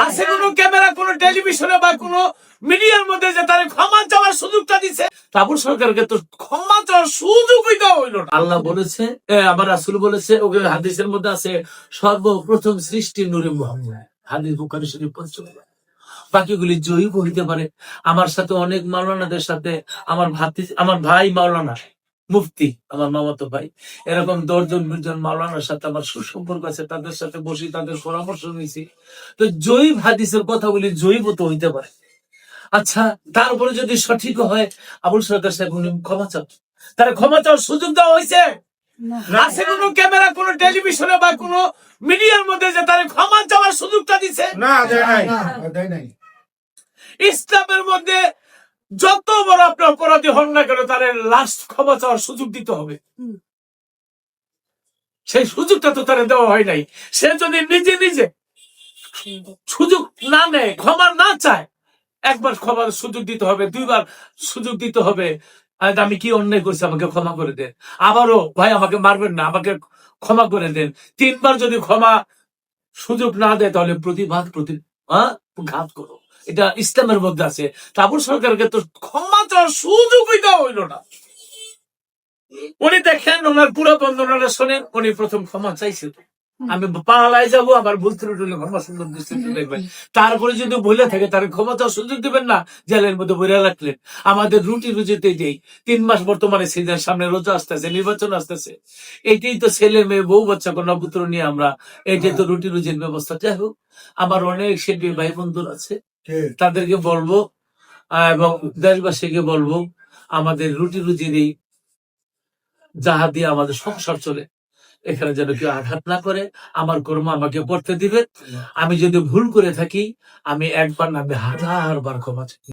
আছে কোনো ক্যামেরা কোনো টেলিভিশনে বা কোনো মিডিয়ার মধ্যে যে তার ক্ষমা চাওয়ার সুযোগটা দিছে তারপর সরকারকে তো ক্ষমা চাওয়ার সুযোগই দেওয়া হইল না। আল্লাহ বলেছে এ, আবার রাসুল বলেছে ওকে হাদিসের মধ্যে আছে সর্বপ্রথম সৃষ্টি নুরে মোহাম্মদ। হাদিস বুখারী শরীফ পঞ্চম বাকিগুলি জয়ীব হইতে পারে। আমার সাথে অনেক মাওলানাদের সাথে আমার ভাতি আমার ভাই মাওলানা মুফতি আমার মামাতো ভাই। এরকম দশজন বিশজন মাওলানার সাথে আমার সুসম্পর্ক আছে তাদের সাথে বসি তাদের পরামর্শ নিয়েছি তো জয়ীব হাদিসের কথাগুলি জয়ীব তো হইতে পারে। আচ্ছা তারপরে যদি সঠিক হয় আবুল সরকার সাহেব উনি ক্ষমা চান। তারা ক্ষমা চাওয়ার সুযোগ দেওয়া হয়েছে আছে কোনো ক্যামেরা কোনো টেলিভিশনে বা কোনো মিডিয়ার মধ্যে যে তার ক্ষমা চাওয়ার সুযোগটা দিছে? না দেয় নাই। দেয় নাই। ইসলামের মধ্যে যত বড় আপনি অপরাধী হন না কেন তার লাস্ট ক্ষমা চাওয়ার সুযোগ দিতে হবে। সেই সুযোগটা তো তারা দেওয়া হয় নাই। সে যদি নিজে নিজে সুযোগ না নেয় ক্ষমা না চায় একবার ক্ষমার সুযোগ দিতে হবে দুইবার সুযোগ দিতে হবে। আমি কি অন্যায় করছি আমাকে ক্ষমা করে দেন। আবারও ভাই আমাকে মারবেন না আমাকে ক্ষমা করে দেন। তিনবার যদি ক্ষমা সুযোগ না দেয় তাহলে প্রতিবাদ প্রতি? ঘাত করো। এটা ইসলামের মধ্যে আছে। তারপর সরকারকে তো ক্ষমা চাওয়ার সুযোগই দেওয়া হইল না। উনি দেখেন ওনার পুরো বন্ধনাটা শোনেন উনি প্রথম ক্ষমা চাইছিল আমি পালায় যাব আবার ভুল ত্রুটি হলে ক্ষমা সুন্দর দৃষ্টিতে দেখবেন। তারপরে যদি ভুলে থাকে তার ক্ষমা চাওয়ার সুযোগ দিবেন না জেলের মধ্যে বইরা রাখলেন। আমাদের রুটি রুজিতে দেই তিন মাস বর্তমানে সিজন সামনে রোজা আসতেছে নির্বাচন আসতেছে এইটাই তো ছেলে মেয়ে বউ বাচ্চা কন্যা পুত্র নিয়ে আমরা এইটাই তো রুটি রুজির ব্যবস্থা। যাই হোক আমার অনেক শিল্পী ভাই বন্ধুর আছে। তাদেরকে বলব এবং দেশবাসীকে বলব আমাদের রুটি রুজির নেই। যাহা দিয়ে আমাদের সংসার চলে। এখানে যেন কেউ আঘাত না করে আমার কর্ম আমাকে করতে দিবে। আমি যদি ভুল করে থাকি আমি একবার না আমি হাজার বার ক্ষমা চাই।